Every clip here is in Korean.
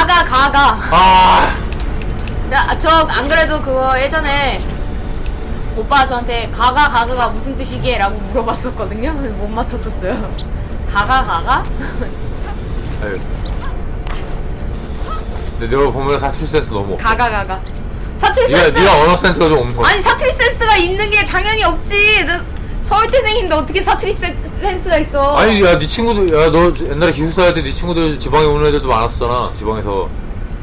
가가 가가. 아, 저안 그래도 그거 예전에 오빠 저한테 가가 가가가 무슨 뜻이게? 라고 물어봤었거든요. 못 맞췄었어요. 가가 가가? 아유. 근데 내가 보면 사투리 센스 너무 없어. 가가 가가. 사투리 네가 센스. 네가 언어 센스가 좀 없는 거 아니 사투리 센스가 있는 게 당연히 없지. 나 서울대생인데 어떻게 사투리 센- 센스가 있어? 아니 야 네 친구들 야 너 옛날에 기숙사 할 때 네 친구들 지방에 오는 애들도 많았었잖아 지방에서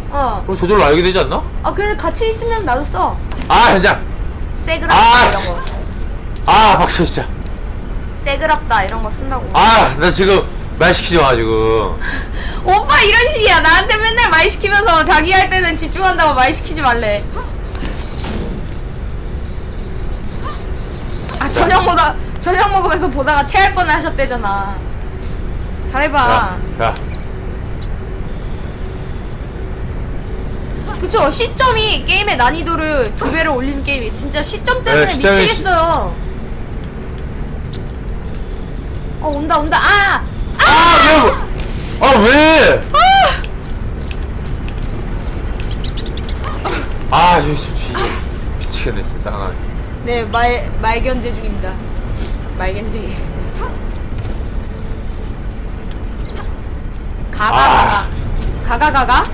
어. 그럼 저절로 알게 되지 않나? 아 근데 같이 있으면 나도 써. 아 현장 세그랍다 아, 이런 거. 아 박사 진짜 세그랍다 이런 거 쓴다고. 아 나 지금 말 시키지 마 지금 오빠 이런 식이야. 나한테 맨날 말 시키면서 자기 할 때는 집중한다고 말 시키지 말래. 아 저녁 먹다 저녁 먹으면서 보다가 체할 뻔 하셨대잖아. 잘해봐. 야, 야 그쵸 시점이 게임의 난이도를 두 배로 올리는 게임이 진짜 시점 때문에 네, 시점이 미치겠어요. 어 온다 온다 아 아, 왜? 뭐- 아, 왜? 아, 저, 저, 저, 미치겠네, 진짜 짱하 네. 네, 말, 말견제 중입니다. 말견제. 가가, 아. 가가. 가가, 가가.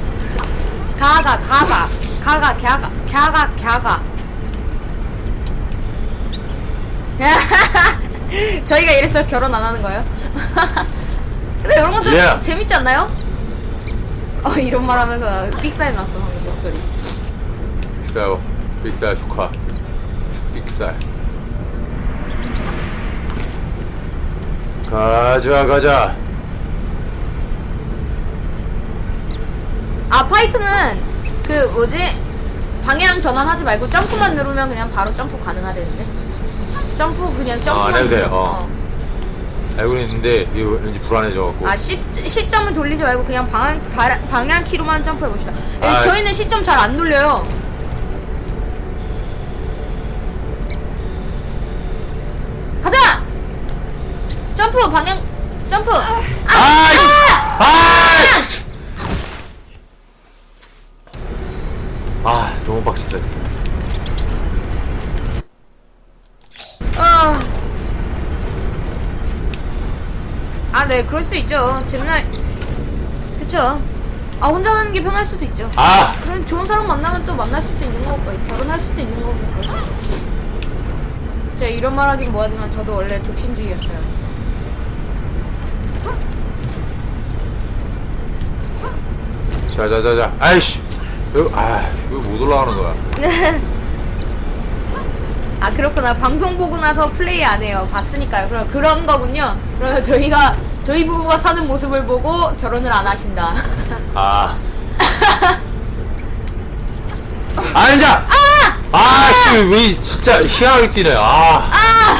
가가, 가가. 가가, 갸가. 갸가, 갸가. 저희가 이래서 결혼 안 하는 거예요? 근데 이런 것도 예. 재밌지 않나요? 어, 이런 말 하면서 삑사리 났어, 방금 목소리. 빅살, 빅살 축하. 축- 빅살. 가자, 가자. 아 파이프는 그 뭐지 방향 전환하지 말고 점프만 누르면 그냥 바로 점프 가능하대는데 점프 그냥 아, 점프만 안 해도. 누르면, 어. 알고는 있는데, 이거 왠지 불안해져갖고. 아 시, 시점을 돌리지 말고 그냥 방향 바, 방향 키로만 점프해 봅시다 예, 아. 저희는 시점 잘 안 돌려요 점프 방향 점프 아, 아, 이거- 아! 진짜. 아, 너무 빡친다, 진짜. 아, 아, 네, 그럴 수 있죠. 재미날, 그쵸. 아, 혼자 하는 게 편할 수도 있죠. 아! 그냥 좋은 사람 만나면 또 만날 수도 있는 거고, 결혼할 수도 있는 거고. 제가 이런 말 하긴 뭐하지만 저도 원래 독신주의였어요. 자, 자, 자, 자. 아이씨. 이거, 아, 이거 못 올라가는 거야. 아, 그렇구나. 방송 보고 나서 플레이 안 해요. 봤으니까요. 그럼 그런 거군요. 그러면 저희가, 저희 부부가 사는 모습을 보고 결혼을 안 하신다. 아. 아, 진짜! 아! 아, 씨, 왜 진짜 희한하게 뛰네. 아. 아!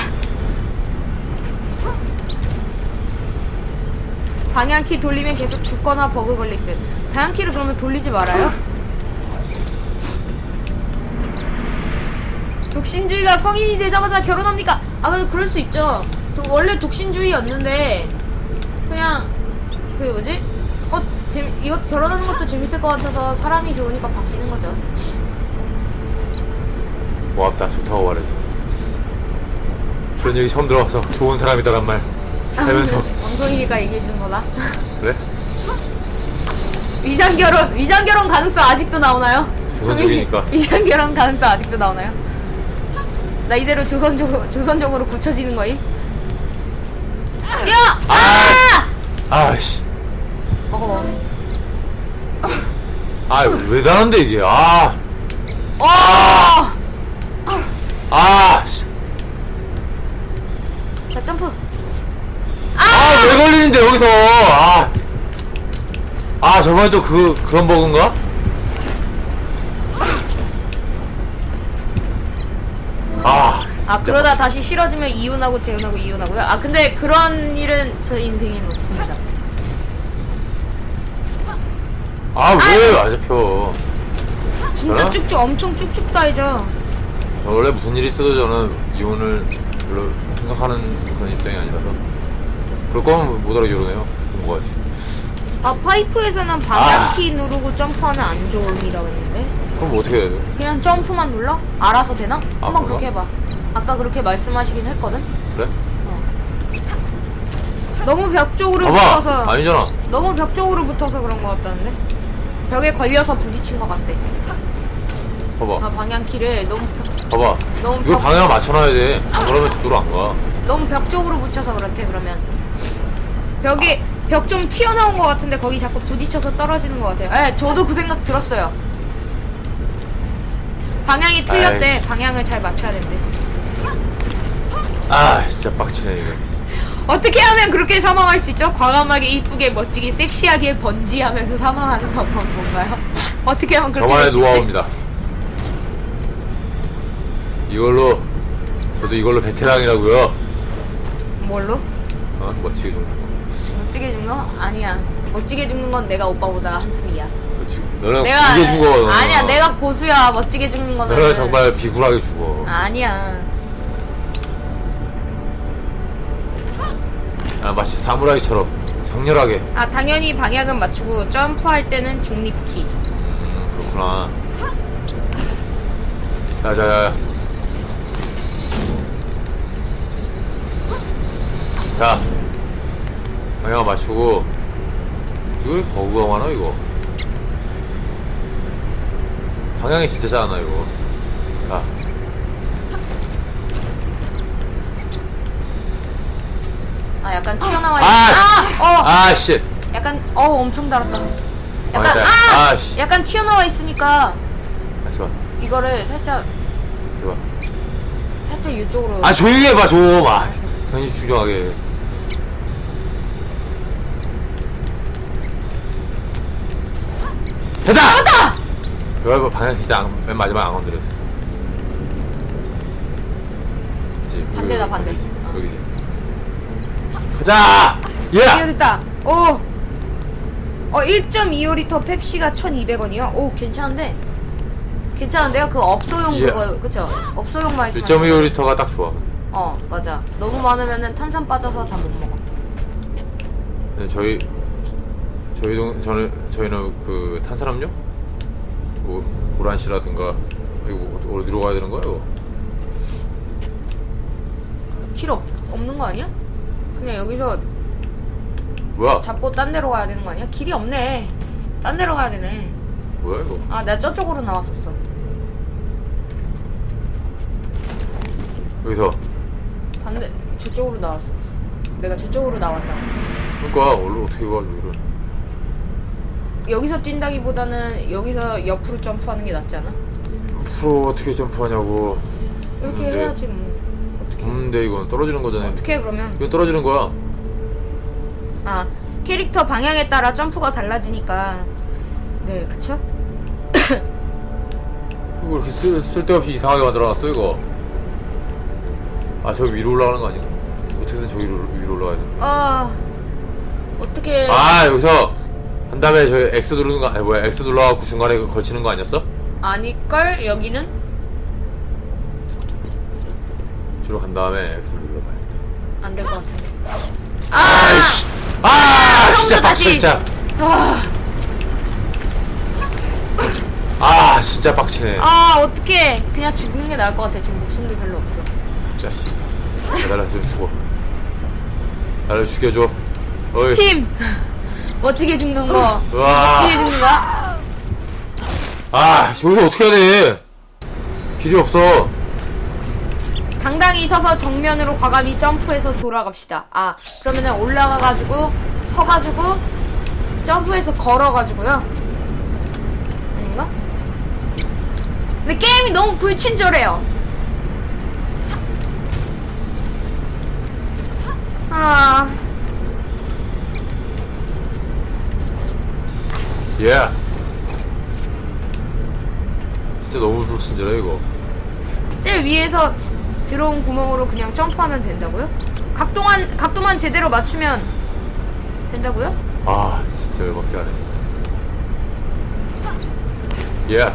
방향키 돌리면 계속 죽거나 버그 걸릴 듯. 방향키를 그러면 돌리지 말아요? 독신주의가 성인이 되자마자 결혼합니까? 아, 근데 그럴 수 있죠. 또 원래 독신주의였는데, 그냥, 그 뭐지? 어, 재미, 이거 결혼하는 것도 재밌을 것 같아서 사람이 좋으니까 바뀌는 거죠. 고맙다. 좋다고 말해줘. 그런 얘기 처음 들어와서 좋은 사람이다란 말. 하면서. 방송이니까 얘기해 주는 거다. 위장 결혼 위장 결혼 가능성 아직도 나오나요? 조선족이니까. 위장 결혼 가능성 아직도 나오나요? 나 이대로 조선족 조선족으로 굳혀지는 거임? 뛰어! 아! 아씨. 먹어 먹어. 아, 왜 다른데, 이게. 아. 어! 아, 씨. 자 점프. 아, 왜 걸리는데, 여기서. 아. 아, 저번에 또 그, 그런 버그인가? 아. 아 진짜 그러다 다시 싫어지면 이혼하고 재혼하고 이혼하고요. 아 근데 그런 일은 저 인생에는 없습니다. 아, 왜 안 잡혀? 진짜 저는? 쭉쭉 엄청 쭉쭉 따이죠. 원래 무슨 일이 있어도 저는 이혼을 별로 생각하는 그런 입장이 아니라서. 그럴 거면 못 알아 결혼해요. 그런 거 같이. 아 파이프에서는 방향키 누르고 점프하면 안 좋음이라고 했는데. 그럼 어떻게 해야 돼? 그냥 점프만 눌러? 알아서 되나? 아, 한번? 그렇게 해봐. 아까 그렇게 말씀하시긴 했거든. 그래? 어. 너무 벽 쪽으로 붙어서 아니잖아. 너무 벽 쪽으로 붙어서 그런 것 같다는데? 벽에 걸려서 부딪힌 것 같대 봐봐. 아 방향키를 너무 벽, 봐봐. 너무 이거 벽- 방향을 맞춰놔야 돼. 그러면 저쪽으로 안가. 너무 벽 쪽으로 붙여서 그렇대 그러면. 벽이 벽 좀 튀어나온 것 같은데 거기 자꾸 부딪혀서 떨어지는 것 같아요 예 저도 그 생각 들었어요 방향이 틀렸대 아이씨. 방향을 잘 맞춰야 된대 아 진짜 빡치네 이거 어떻게 하면 그렇게 사망할 수 있죠? 과감하게 이쁘게 멋지게 섹시하게 번지하면서 사망하는 방법 뭔가요? 어떻게 하면 그렇게 저만의 할수 있지? 노하우입니다 이걸로 저도 이걸로 베테랑이라고요 뭘로? 어? 멋지게 죽는 거 멋지게 죽는 거? 아니야. 멋지게 죽는 건 내가 오빠보다 한숨이야. 그렇지. 너는 내가 길게 죽어 너는. 아니야 내가 고수야. 멋지게 죽는 거는. 너는 정말 비굴하게 죽어. 아니야. 아, 마치 사무라이처럼 장렬하게. 아 당연히 방향은 맞추고 점프할 때는 중립키. 음 그렇구나. 자 자 자. 자 방향 맞추고 이거 많아 이거 방향이 진짜 짜나 이거 자아 약간 튀어나와 있 아! 아! 어! 아씨 약간 어 엄청 달았다 약간 아, 아! 아, 씨. 약간 튀어나와 있으니까 다시 봐 이거를 살짝 다시 봐 살짝 이쪽으로 아 조용히 해봐 좀. 아 괜히 중요하게. 됐다. 맞다! 여러분 방향 진짜 안, 맨 마지막 안 건드렸어. 그치, 반대다, 여기, 반대. 여기지, 어. 여기지. 가자. 예. 됐다 오! 어 1.25리터 펩시가 1200원이요? 오 괜찮은데 괜찮은데요? 그 업소용 예. 그거 그쵸? 업소용 말씀 1.25리터가 딱 좋아. 어 맞아 너무 많으면은 탄산 빠져서 다 못 먹어 네, 저희 저희 동 저는 저희는 그 탄산음료 뭐 오란시라든가 이거 뭐 어디로 가야 되는 거야 이거? 길 없, 없는 거 아니야? 그냥 여기서 뭐야? 잡고 딴 데로 가야 되는 거 아니야? 길이 없네 딴 데로 가야 되네 뭐야 이거? 아 내가 저쪽으로 나왔었어 여기서 반대 저쪽으로 나왔었어 내가 저쪽으로 나왔다 그러니까 원래 어떻게 가 여기를? 여기서 뛴다기보다는 여기서 옆으로 점프하는 게 낫지 않아? 프로 어떻게 점프하냐고. 이렇게 없는데. 해야지 뭐 어떻게 없는데 이건 떨어지는 거잖아요. 어떻게 해, 그러면 이건 떨어지는 거야. 아 캐릭터 방향에 따라 점프가 달라지니까 네 그쵸? 이거 이렇게 쓸, 쓸데없이 이상하게 만들어놨어 이거. 아 저기 위로 올라가는 거 아니야? 어떻게든 저기 위로, 위로 올라가야 돼. 아 어떻게 아 여기서 한 다음에 저 X 누르는 거 아니 뭐야 X 눌러갖고 중간에 걸치는 거 아니었어? 아닐걸 여기는? 주로 간 다음에 X 눌러봐야겠다. 안 될 것 같은데 아이씨. 아 처음부터 진짜 다시. 진짜. 아, 아 진짜 빡치네. 아 어떻게 그냥 죽는 게 나을 것 같아 지금 목숨도 별로 없어 진짜 씨. 나를 좀 죽어. 나를 죽여줘. 어이. 팀 멋지게 죽는 거 우와. 멋지게 죽는 거야? 아 여기서 어떻게 해야 돼? 길이 없어. 당당히 서서 정면으로 과감히 점프해서 돌아갑시다 아 그러면은 올라가가지고 서가지고 점프해서 걸어가지고요 아닌가? 근데 게임이 너무 불친절해요 아 예. 진짜 너무 불친절해 이거. 제일 위에서 들어온 구멍으로 그냥 점프하면 된다고요? 각도만 각도만 제대로 맞추면 된다고요? 아 진짜 열받게 하네. 예.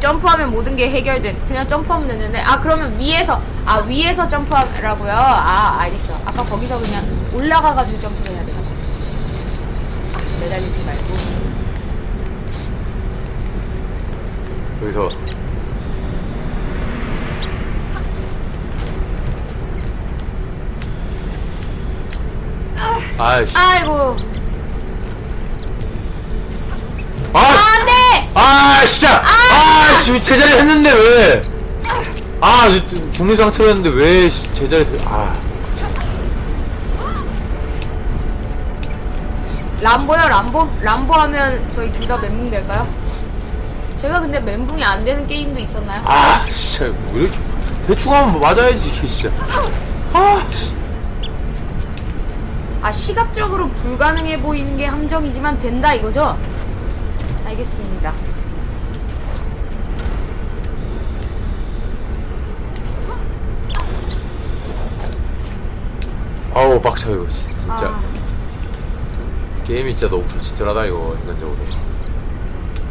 점프하면 모든 게 해결된 그냥 점프하면 되는데 아 그러면 위에서 아 위에서 점프하라고요? 아 알겠어 아까 거기서 그냥 올라가가지고 점프를 매달리지 말고. 여기서 아이씨 아이고. 아! 안 돼! 아 진짜 아씨 제자리 했는데 왜? 아 죽는 상태로 했는데 왜 제자리 들... 아 람보요, 람보? 람보 하면 저희 둘 다 멘붕 될까요? 제가 근데 멘붕이 안 되는 게임도 있었나요? 아 진짜 왜 이렇게 대충 하면 맞아야지 이게 진짜 아 씨. 아, 시각적으로 불가능해 보이는 게 함정이지만 된다 이거죠? 알겠습니다. 아우 빡쳐 이거 씨, 진짜 아, 게임이 진짜 너무 불친절하다 이거 인간적으로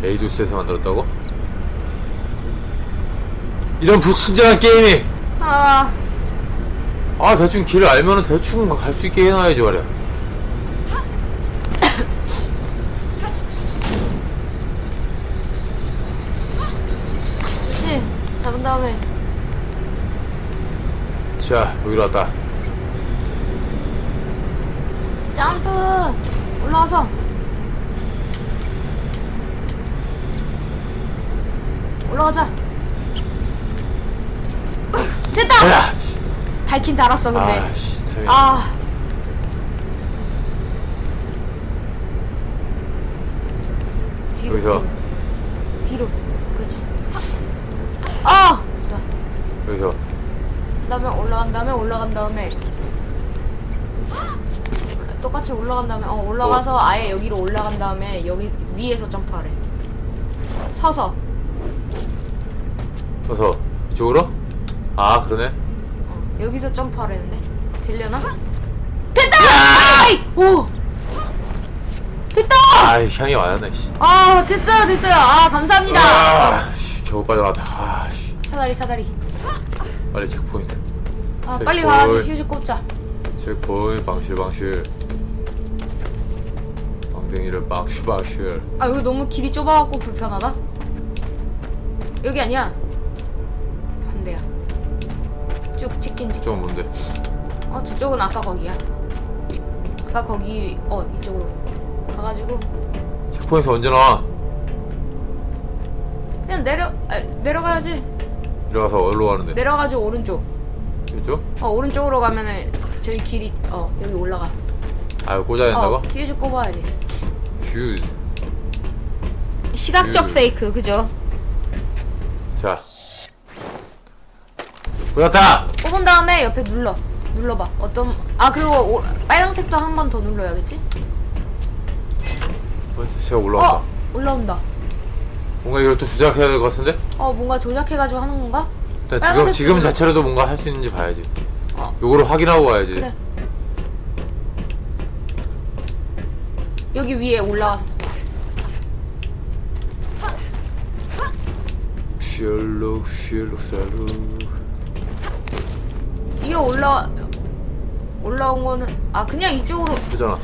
에이도스에서 만들었다고? 이런 불친절한 게임이 아, 아 대충 길을 알면은 대충 갈 수 있게 해놔야지 말이야 그치? 잡은 다음에 자 여기로 왔다 점프! 올라와서 올라가자. 됐다! 야! 달킨 달았어 근데. 아씨 타이밍 아. 뒤로. 여기서. 뒤로. 뒤로. 그렇지. 아! 좋아. 여기서 그 다음에 올라간 다음에 올라간 다음에 똑같이 올라간 다음에 어 올라가서 아예 여기로 올라간 다음에 여기 위에서 점프하래. 서서. 어서 이쪽으로? 아 그러네 어, 여기서 점프하라는데 되려나? 됐다! 아이! 오! 됐다! 아이 향이 많았네 씨 아 됐어요 됐어요 아 감사합니다 아, 씨, 겨우 빠져나왔다 아 씨 사다리 사다리 빨리 체크포인트 아제 빨리 볼. 가가지고 휴지 꼽자 체크포인트 방실 방실 엉덩이를 방실 아 여기 너무 길이 좁아갖고 불편하다? 여기 아니야. 반대야. 쭉 직진 직진 저건 뭔데? 어 저쪽은 아까 거기야. 아까 거기 어 이쪽으로 가가지고. 체크포인트 언제 나와? 그냥 내려 아, 내려가야지. 내려가서 어디로 가는데? 내려가지고 오른쪽. 이쪽? 어 오른쪽으로 가면은 저기 길이 어 여기 올라가. 아 이거 꽂아야 된다고? 어 퓨즈 꼽아야지 퓨즈 시각적 퓨즈. 페이크 그죠 자 꽂았다! 꼽은 다음에 옆에 눌러 눌러봐 어떤 아 그리고 오, 빨간색도 한 번 더 눌러야겠지 어, 제가 올라온다 어 올라온다 뭔가 이걸 또 조작해야 될 것 같은데? 어 뭔가 조작해가지고 하는 건가 일단 지금, 빨간색 지금. 자체로도 뭔가 할 수 있는지 봐야지 어. 요거를 확인하고 가야지 그래 여기 위에 올라가서. 셜록 셜록 살록 이게 올라 올라온 거는 아 그냥 이쪽으로. 그잖아.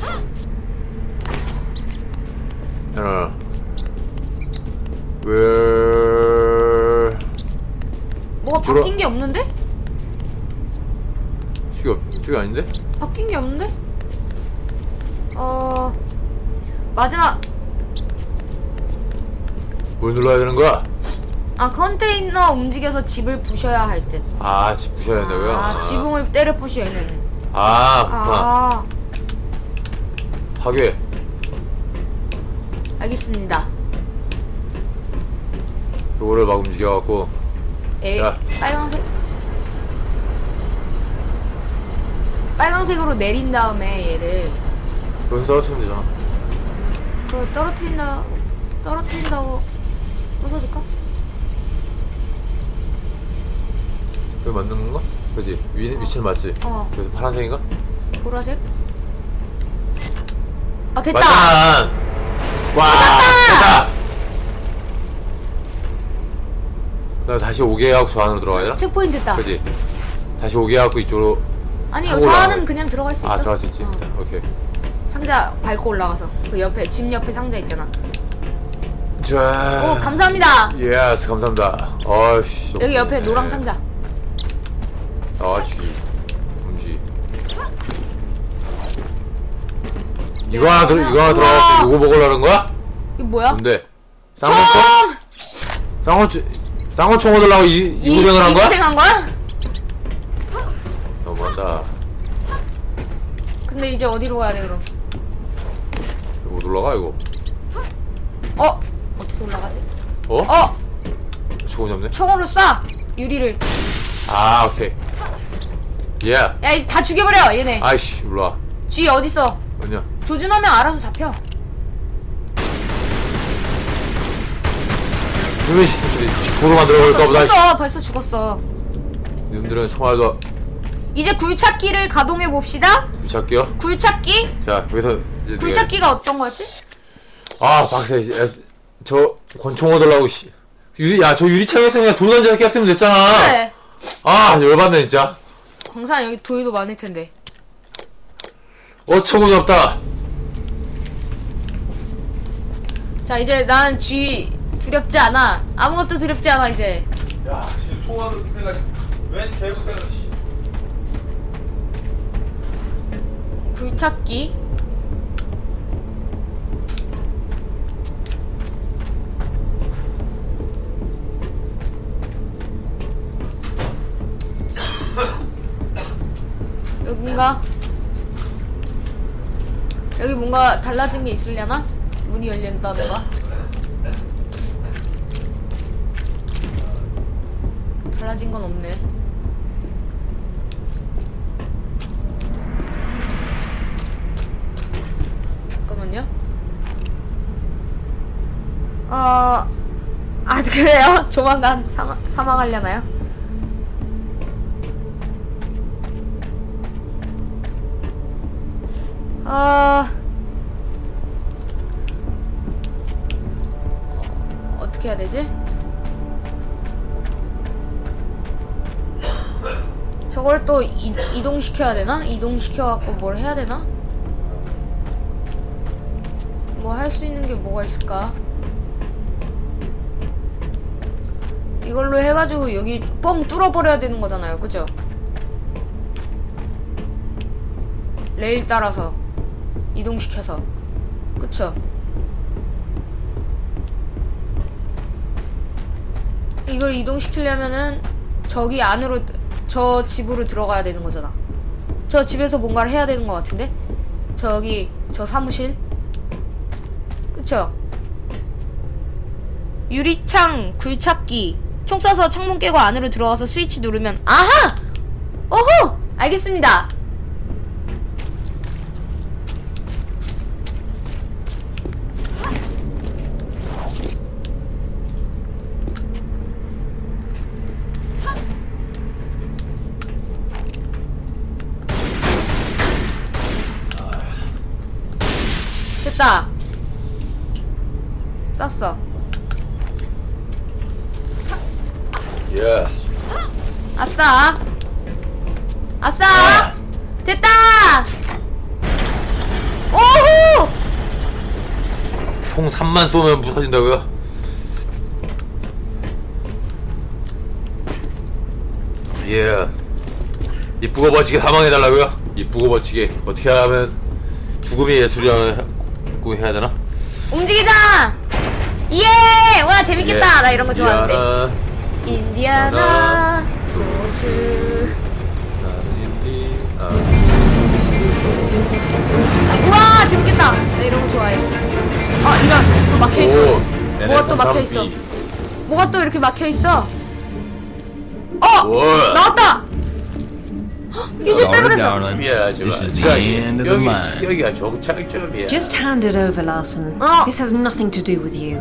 야나 왜? 뭐가 바뀐 게 없는데? 저기 없- 저기 아닌데? 바뀐 게 없는데? 어 마지막 뭘 눌러야 되는 거야? 아 컨테이너 움직여서 집을 부셔야 할 듯. 아, 집 부셔야 된다고요? 아, 지붕을 때려 부셔야 되는. 아, 그렇구나. 아, 파괴. 알겠습니다. 요거를 막 움직여갖고. 에, 야. 빨간색. 빨간색으로 내린 다음에 얘를 여기서 떨어뜨리면 되잖아. 그 떨어뜨린다 떨어뜨린다고 부숴줄까? 여기 맞는 건가? 그지? 위, 위치는 맞지? 어. 그래서 파란색인가? 보라색? 아 됐다. 맞잖아! 와! 됐다! 나 다시 오게 하고 저 안으로 들어가야 되나? 체크포인트 됐다. 그지? 다시 오게 하고 이쪽으로. 아니 타고 저 올라가야 안은 돼. 그냥 들어갈 수 있어. 아, 들어갈 수 있지. 어. 오케이. 상자 밟고 올라가서 그 옆에 집 옆에 상자 있잖아. 자. 오 감사합니다. 예스 감사합니다. 아씨. 여기 옆에 노랑 상자. 아 쥐. 음쥐. 이거 하나 들 이거 하나 들어가서 이거 먹으려는 거야? 이거 뭐야? 뭔데? 총! 쌍꺼총? 쌍꺼총 쌍꺼총 얻으려고 이 이- 이구생을 한 거야? 이구생한 거야? 너무한다. 근데 이제 어디로 가야 돼 그럼? 못 올라가 이거. 어? 어떻게 올라가지? 어? 어! 수건이 없네. 총으로 쏴! 유리를. 아 오케이. 예. 야, 이다 죽여버려, 얘네. 아이씨 올라. 쥐 어딨어? 어디냐? 조준하면 알아서 잡혀. 이놈의 새끼들이 보로 만들어 볼까 보다. 죽었어, 벌써 죽었어. 이놈들은 총알도 이제 굴착기를 가동해 봅시다. 붙잡게요. 굴착기? 자 여기서 이제 내가- 굴착기가 어떤 거였지? 아 박사 야, 저 권총 얻으려고 씨. 유리 야저 유리창에서 그냥 돌 던져서 깼으면 됐잖아. 그래. 아 열받네 진짜. 광산 여기 돌도 많을 텐데. 어처구니 없다. 자, 이제 난 쥐 두렵지 않아. 아무것도 두렵지 않아, 이제. 야 지금 총알도 내가 웬 개구대가 씨. 굴착기. 여긴가? 여기 뭔가 달라진 게 있으려나? 문이 열린다던가? 달라진 건 없네. 잠깐만요. 어, 아, 그래요? 조만간 사망, 사망하려나요? 어, 어, 어떻게 해야 되지? 저걸 또 이, 이동시켜야 되나? 이동시켜갖고 뭘 해야 되나? 뭐 할 수 있는 게 뭐가 있을까? 이걸로 해가지고 여기 뻥 뚫어버려야 되는 거잖아요. 그죠? 레일 따라서 이동시켜서. 그쵸? 이걸 이동시키려면은 저기 안으로, 저 집으로 들어가야 되는 거잖아. 저 집에서 뭔가를 해야 되는 것 같은데? 저기, 저 사무실? 그쵸? 유리창 굴착기 총 쏴서 창문 깨고 안으로 들어가서 스위치 누르면 아하! 오호! 알겠습니다 쐈어 예스. 아싸. 아싸. 됐다. 오호. 총 3만 쏘면 부서진다고요? 예. 이쁘고 멋지게 사망해달라고요? 이쁘고 멋지게 어떻게 하면 죽음이 예술이라고 해야 되나? 움직이자. 예. 와 재밌겠다. 예. 나 이런 거 좋아하는데. 인디아나, 인디아나 조 스. 우와 재밌겠다. 나 이런 거 좋아해. 아 이런 또 막혀 오, 있고. 뭐가 또 막혀 있어. NS3B. 뭐가 또 이렇게 막혀 있어. 어 우와. 나왔다. 이제 빼버렸어. darling. 미안하지만 This is the 자, end of the line. 여기가 정착점이야 Just hand it over, Larson. Oh. This has nothing to do with you.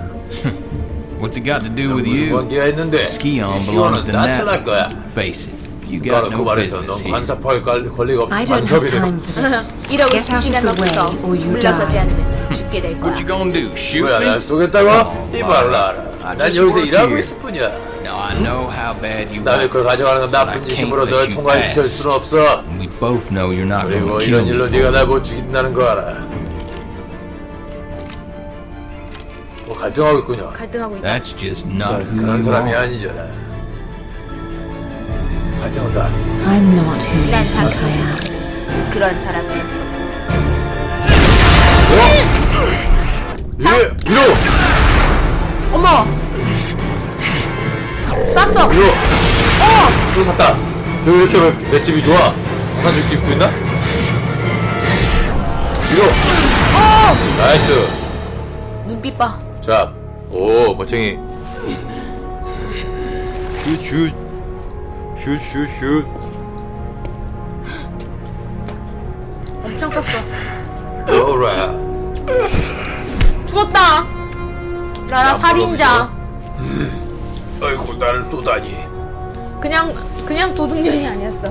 What's it got to do with you? 있는데 Ski on 이 belongs to 나타날 거야 Natalie. Face it, you got 그러니까 그 no business 넌 here. 간섭할 걸- 권리가 없어 I don't have time for this. 이러고 Get out 시간 of the 없어. way or you 물러서지 die. 않으면 죽게 될 거야. What you gonna do? Shoot 뭐야 me? 날 쏘겠다고? Oh, 이발라 I 난 여기서 일하고 here. 있을 뿐이야 Now I know how bad you 남의 want 걸 가져가는 건 this, but I 나쁜 can't 짓이므로 let 널 you 통과시킬 pass. 수는 없어 And we both know you're not 그리고 gonna kill 이런 me 일로 for 네가 it. 날못 죽인다는 거 알아 갈등하고 있군요. 갈등하고 있다. That's just not who 그런 you 사람이 are. 아니잖아. 갈등한다. I'm not who you 난 think I am. 상처 그런 사람이 아니거든. 예, 위로, 어머! 쐈어! 위로. 어! 또 샀다. 저왜 이렇게 왜- 맷집이 좋아? 우산 줄기 입고 있나? 위로. 어! 나이스. 눈빛 봐. 자, 오, 멋쟁이. 슛, 슛. 슛, 슛, 슛. 엄청 쐈어. 오라. 죽었다! 라라 살인자. 아이고, 나를 쏘다니. 그냥, 그냥 도둑년이 아니었어.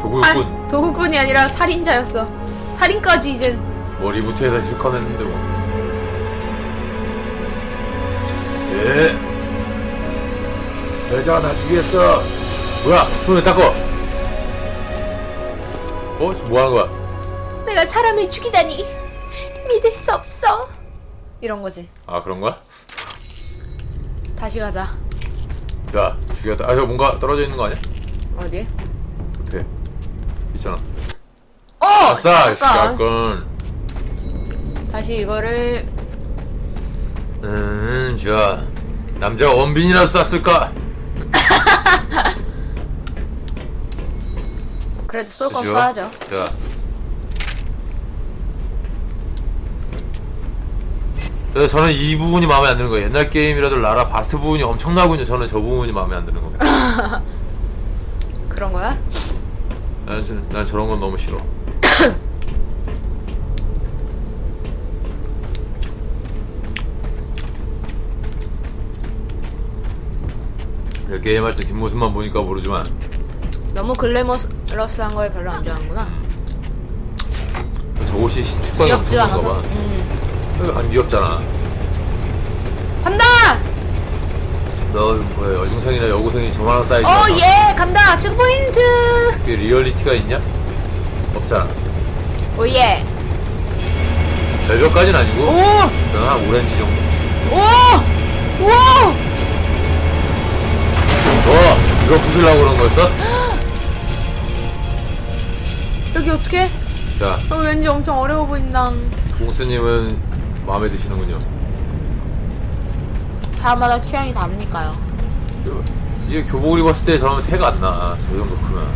도구꾼. 살, 도둑꾼이 아니라 살인자였어. 살인까지 이젠. 머리부터 해서 실컷 했는데 뭐. 예. 여자가 다 죽였어. 뭐야? 손을 닦어. 어? 뭐 하는 거야? 내가 사람을 죽이다니. 믿을 수 없어. 이런 거지. 아, 그런 거야? 다시 가자. 야, 죽였다. 아, 저 뭔가 떨어져 있는 거 아니야? 어디? 옆에. 있잖아. 어! 아싸! 잠깐. 샷건. 다시 이거를 음, 자. 남자 원빈이라도 쐈을까? 그래도 쏠건 그죠? 쏴야죠. 자. 그래서 저는 이 부분이 마음에 안 드는 거예요. 옛날 게임이라도 라라 바스트 부분이 엄청나군요. 저는 저 부분이 마음에 안 드는 겁니다. 그런 거야? 난, 저- 난 저런 건 너무 싫어. 내가 게임할 때 뒷모습만 보니까 모르지만 너무 글래머러스한 걸 별로 안 좋아하는구나. 저 옷이 귀엽지 엄청난가 않아서. 봐. 음. 안 귀엽잖아. 간다! 너 뭐야 여중생이나 여고생이 저만한 사이즈. 어, 예! 간다! 체크 포인트! 그게 리얼리티가 있냐? 없잖아. 오, 예! 별별까지는 아니고 오! 그냥 한 오렌지 정도. 오! 오! 어, 이거 부실라고 그런 거였어? 여기 어떻게? 자, 여기 왠지 엄청 어려워 보인다. 공스님은 마음에 드시는군요. 사람마다 취향이 다르니까요. 그, 이게 교복을 입었을 때 저러면 태가 안 나. 저 정도 크면.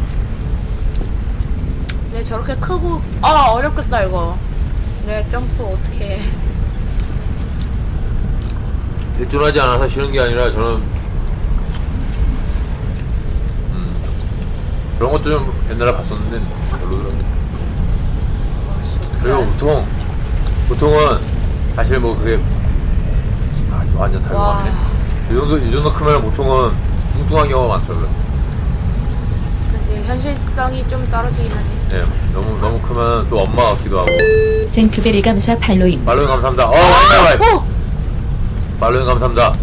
근데 저렇게 크고, 아, 어렵겠다, 이거. 내 점프 어떻게 해. 일존하지 않아서 싫은 게 아니라 저는 그런 것도 좀 옛날에 봤었는데 별로더라고요. 그리고 보통 보통은 사실 뭐 그게 아, 완전 와. 달콤하네. 이 정도 이 정도 크면 보통은 뚱뚱한 경우가 많더라고요. 근데 현실성이 좀 떨어지긴 하지. 예, 너무 너무 크면 또 엄마 같기도 하고. 생크베리 감사 팔로잉 말로잉 감사합니다. 어, 와이 와이. 오! 말로잉 감사합니다.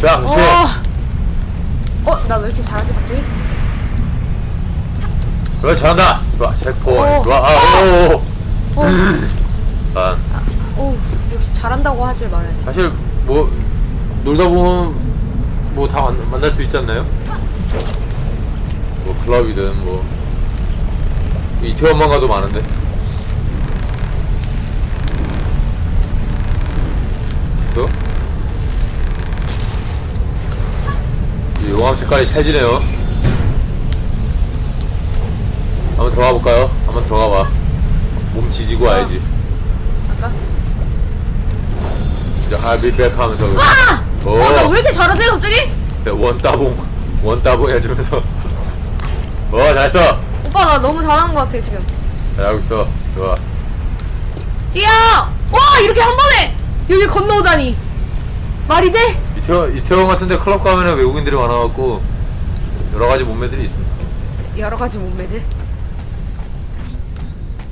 자, 그렇지. 어! 어, 나 왜 이렇게 잘하지, 갑자기? 그렇지 잘한다. 좋아, 체크포인트. 오. 좋아. 아, 오, 아, 오, 역시 잘한다고 하질 말아야 돼. 사실 뭐 놀다 보면 뭐 다 만날 수 있지 않나요? 뭐 클럽이든 뭐 이태원만 가도 많은데. 또? 이 용암 색깔이 찰지네요. 한번 들어가 볼까요? 한번 들어가 봐. 몸 지지고 와야지. 아까? 이제 하비백 하면서. 오! 어, 나왜 이렇게 잘하지, 갑자기? 네, 원따봉 원 따봉 해주면서 어 잘했어 오빠, 나 너무 잘하는 것 같아, 지금. 잘하고 있어 좋아 뛰어! 와, 이렇게 한 번에! 여기 건너오다니. 말이 돼? 이태원 이태원 같은데 클럽 가면은 외국인들이 많아갖고 여러 가지 몸매들이 있습니다 여러 가지 몸매들.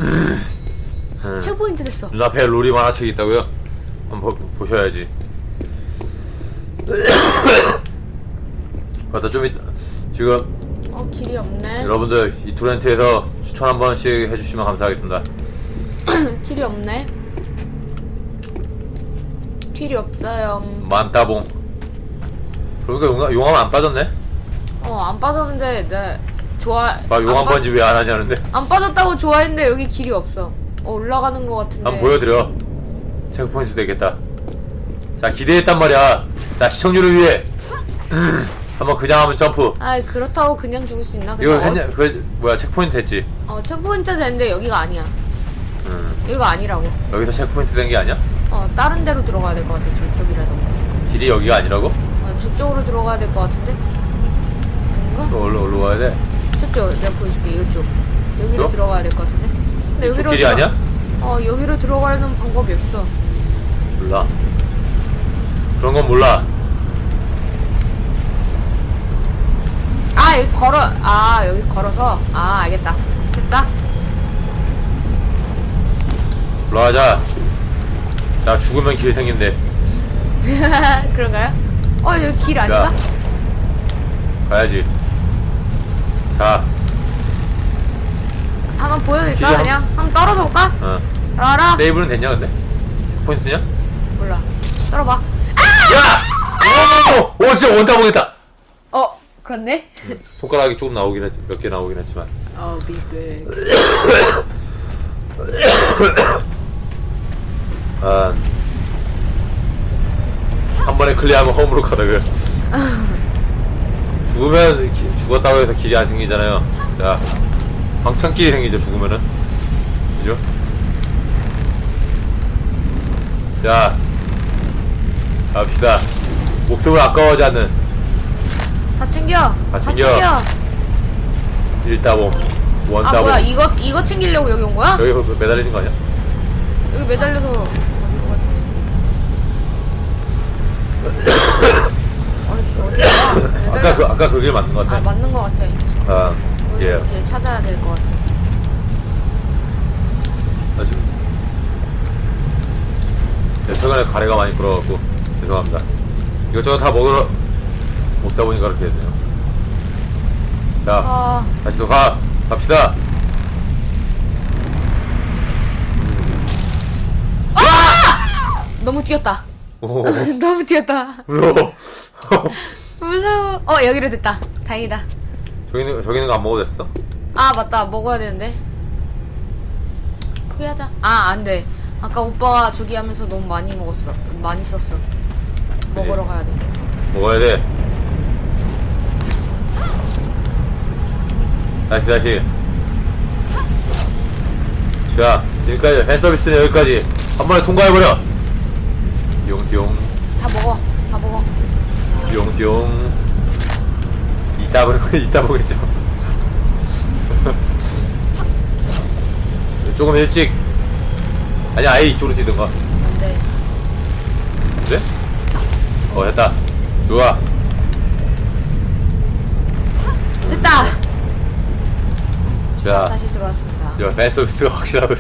음. 체포인트 됐어. 눈앞에 롤이 만화책이 있다고요? 한번 보, 보셔야지 맞다 좀 이따 지금 어, 길이 없네. 여러분들 이 토렌트에서 추천 한 번씩 해주시면 감사하겠습니다 길이 없네. 필요 없어요. 만따봉. 그러니까 용암, 용암 안 빠졌네? 어, 안 빠졌는데, 네. 좋아. 아, 용암 안 빠- 번지 왜 안 하냐는데? 안 빠졌다고 좋아했는데 여기 길이 없어. 어, 올라가는 것 같은데. 한번 보여드려. 체크포인트 되겠다. 자, 기대했단 말이야. 자, 시청률을 위해. 한번 그냥 하면 점프. 아, 그렇다고 그냥 죽을 수 있나? 근데 이거 어, 했냐, 그, 뭐야, 체크포인트 됐지? 어, 체크포인트 되는데 여기가 아니야. 음. 여기가 아니라고. 여기서 체크포인트 된 게 아니야? 어, 다른 데로 들어가야 될 것 같아. 저쪽이라던가. 길이 여기가 아니라고? 어, 저쪽으로 들어가야 될 것 같은데? 아닌가? 또 어디로, 어디로 가야 돼? 저쪽 내가 보여줄게 이쪽 여기로 이쪽? 들어가야 될 것 같은데 근데 이쪽 여기로 길이 아니야? 어 여기로 들어가는 방법이 없어 몰라. 그런 건 몰라. 아 여기 걸어 아 여기 걸어서 아 알겠다 됐다 올라가자. 자, 죽으면 길 생긴대. 그런가요? 어 여기 길 아닌가? 야. 가야지. 자, 한번 보여드릴까 한- 그냥 한번 떨어져 볼까? 어. 알아 세이브는 됐냐, 근데? 포인트냐? 몰라 떨어봐 야! 오! 오, 진짜 원타봉했다! 어 그렇네 손가락이 조금 나오긴 했지, 몇 개 나오긴 했지만. 어 비글 아. 한 번에 클리어하면 홈으로 가다가. 죽으면, 기- 죽었다고 해서 길이 안 생기잖아요. 자, 방창길이 생기죠, 죽으면은. 그죠? 자, 갑시다. 목숨을 아까워하지 않는 다 챙겨 다 챙겨. 일다봉, 아 원다봉. 뭐야 이거 이거 챙기려고 여기 온 거야? 여기 뭐 매달리는 거 아니야? 여기 매달려서 어디로 가지? 아이씨 어디야? 아까. 그, 아까 그게 맞는 것 아 같아. 맞는 것 같아. 아, 예. 이렇게 찾아야 될 것 같아. 아주. 네, 최근에 가래가 많이 불어갖고 죄송합니다. 이것저것 다 먹으러 먹다 보니까 그렇게 됐네요. 자, 아 다시 또 가. 갑시다. 너무 뛰었다. 오, 너무 뛰었다. 무서워. 무서워. 어 여기로 됐다. 다행이다. 저기 있는, 저기 있는 거 안 먹어도 됐어? 아 맞다 먹어야 되는데. 포기하자. 아 안 돼. 아까 오빠가 저기 하면서 너무 많이 먹었어. 많이 썼어. 먹으러 가야 돼. 먹어야 돼. 다시, 다시. 자, 지금까지 팬 서비스는 여기까지. 한 번에 통과해 버려! 띠용띠용, 다 먹어. 다 먹어. 띠용띠용. 이따, 보- 이따 보겠죠. 조금 일찍. 아니, 아예 이쪽으로 뛰든가. 안돼. 그래? 어, 됐다. 좋아. 됐다. 자. 다시 들어왔습니다. 야, 팬 서비스가 확실하고